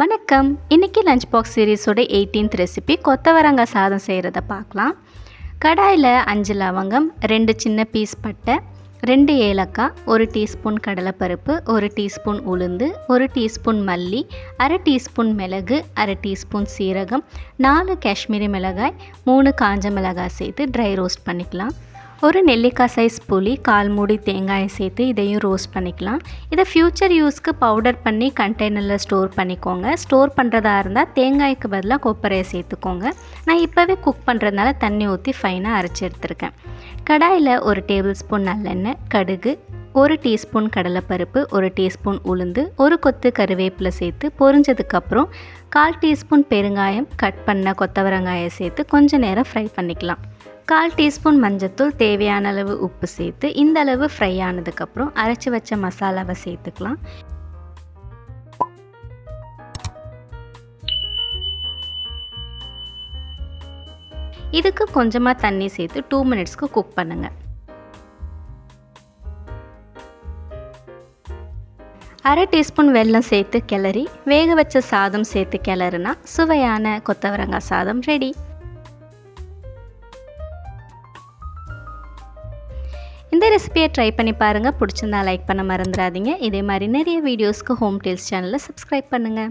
வணக்கம். இன்றைக்கி lunch box சீரீஸோட எயிட்டீன்த் ரெசிபி கொத்தவரங்காய் சாதம் செய்கிறத பார்க்கலாம். கடாயில் அஞ்சு லவங்கம் ரெண்டு சின்ன பீஸ் பட்டை ரெண்டு ஏலக்காய் ஒரு டீஸ்பூன் கடலைப்பருப்பு ஒரு டீஸ்பூன் உளுந்து ஒரு டீஸ்பூன் மல்லி அரை டீஸ்பூன் மிளகு அரை டீஸ்பூன் சீரகம் நாலு காஷ்மீரி மிளகாய் மூணு காஞ்ச மிளகாய் சேர்த்து ட்ரை ரோஸ்ட் பண்ணிக்கலாம். ஒரு நெல்லிக்காய் சைஸ் புளி கால் மூடி தேங்காயை சேர்த்து இதையும் ரோஸ்ட் பண்ணிக்கலாம். இதை ஃப்யூச்சர் யூஸ்க்கு பவுடர் பண்ணி கண்டெய்னரில் ஸ்டோர் பண்ணிக்கோங்க. ஸ்டோர் பண்ணுறதா இருந்தால் தேங்காய்க்கு பதிலாக கொப்பரையை சேர்த்துக்கோங்க. நான் இப்போவே குக் பண்ணுறதுனால தண்ணி ஊற்றி ஃபைனாக அரைச்சி எடுத்திருக்கேன். கடாயில் ஒரு டேபிள் ஸ்பூன் நல்லெண்ணெய் கடுகு ஒரு டீஸ்பூன் கடலைப்பருப்பு ஒரு டீஸ்பூன் உளுந்து ஒரு கொத்து கருவேப்பிலை சேர்த்து பொரிஞ்சதுக்கப்புறம் கால் டீஸ்பூன் பெருங்காயம் கட் பண்ண கொத்தவரங்காயை சேர்த்து கொஞ்சம் நேரம் ஃப்ரை பண்ணிக்கலாம். கால் டீஸ்பூன் மஞ்சத்தூள் தேவையான அளவு உப்பு சேர்த்து இந்த அளவு ஃப்ரை ஆனதுக்கப்புறம் அரைச்சி வச்ச மசாலாவை சேர்த்துக்கலாம். இதுக்கு கொஞ்சமாக தண்ணி சேர்த்து டூ மினிட்ஸ்க்கு குக் பண்ணுங்கள் அரை டீஸ்பூன் வெல்லம் சேர்த்து கிளறி வேக வச்ச சாதம் சேர்த்து கிளறுனா சுவையான கொத்தவரங்காய் சாதம் ரெடி இந்த ரெசிபியை ட்ரை பண்ணி பாருங்கள் பிடிச்சிருந்தா லைக் பண்ண மறந்துடாதீங்க. இதே மாதிரி நிறைய வீடியோஸ்க்கு ஹோம் டேல்ஸ் சேனலை சப்ஸ்கிரைப் பண்ணுங்கள்